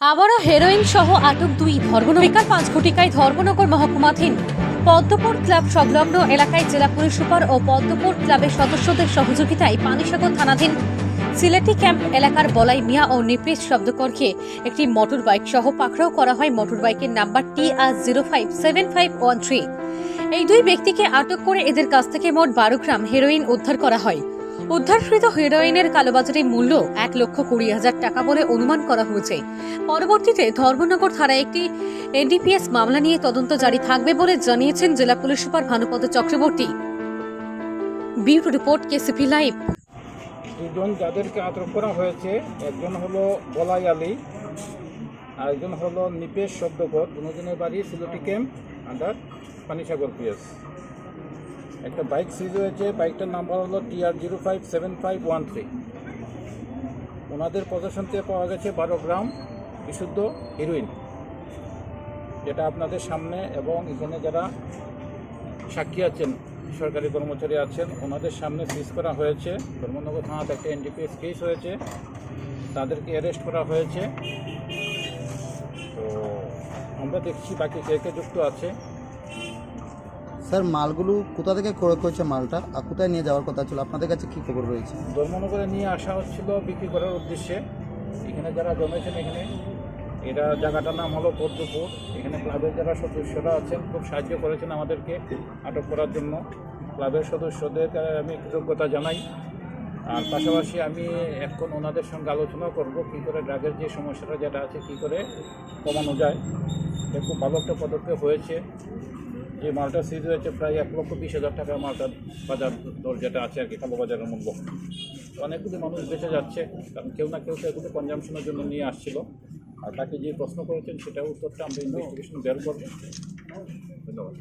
আবারও হেরোইন সহ আটক দুই ধর্মনগর বিকাল পাঁচ ঘটিকায় ধর্মনগর মহকুমাধীন পদ্মপুর ক্লাব সংলগ্ন এলাকায় জেলা পুলিশ সুপার ও পদ্মপুর ক্লাবের সদস্যদের সহযোগিতায় পানিসাগর থানাধীন সিলেটি ক্যাম্প এলাকার বলাই মিয়া ও নিপেশ শব্দকরকে একটি মোটর বাইক সহ পাকড়াও করা হয়। মোটর বাইকের number T R zero five seven five one three এই দুই ব্যক্তিকে আটক করে এদের কাছ থেকে মোট বারো গ্রাম হেরোইন উদ্ধার করা হয়। উদ্ধারকৃত হেরোইনের কালোবাজারি মূল্য এক লক্ষ কুড়ি হাজার টাকা বলে অনুমান করা হয়েছে। পরবর্তীতে ধর্মনগর থানায় একটি এনডিপিএস মামলা নিয়ে তদন্ত জারি থাকবে বলে জানিয়েছেন জেলা police super Bhanupada Chakraborty. Bureau report KCP live. দুজন যাদেরকে আটক করা হয়েছে, একজন হলো বলাই আলী আর একজন হলো নিপেশ শব্দকর দুজনের বাড়ি Silti camp under Panisagar PS. একটা বাইক সিজ হয়েছে, বাইকটার নাম্বার হলো TR zero five seven five one three ওনাদের প্রদর্শন থেকে পাওয়া গেছে বারো গ্রাম বিশুদ্ধ হিরোইন যেটা আপনাদের সামনে এবং এখানে যারা সাক্ষী আছেন, সরকারি কর্মচারী আছেন, ওনাদের সামনে সিজ করা হয়েছে। ধর্মনগর থানাতে একটা এনডিপিএস কেস হয়েছে, তাদেরকে অ্যারেস্ট করা হয়েছে। তো আমরা দেখছি বাকি কে কে যুক্ত আছে। স্যার, মালগুলো কোথা থেকে ক্রয় করেছে মালটা আর কোথায় নিয়ে যাওয়ার কথা ছিল? আপনাদের কাছে কী খবর রয়েছে? ধর্মনগরে নিয়ে আসা হচ্ছিল বিক্রি করার উদ্দেশ্যে। এখানে যারা জমেছেন এখানে এটা জায়গাটার নাম হলো পদ্মপুর এখানে ক্লাবের যারা সদস্যরা আছেন, খুব সাহায্য করেছেন আমাদেরকে আটক করার জন্য। ক্লাবের সদস্যদের আমি কৃতজ্ঞতা জানাই। আর পাশাপাশি আমি এখন ওনাদের সঙ্গে আলোচনা করব, কী করে ড্রাগের যে সমস্যাটা, যেটা আছে, কী করে কমানো যায়। খুব ভালো একটা পদক্ষেপ হয়েছে। যে মালটা সিজ হয়েছে প্রায় এক লক্ষ বিশ হাজার টাকা মালটার বাজার দর যেটা আছে আর কি কালো বাজারের মূল্য। অনেকগুলি মানুষ বেঁচে যাচ্ছে, কারণ কেউ না কেউ তো এগুলো কনজামশনের জন্য নিয়ে আসছিল। আর তাকে যে প্রশ্ন করেছেন, সেটার উত্তরটা আমরা ইনভেস্টিগেশন বের করব। ধন্যবাদ।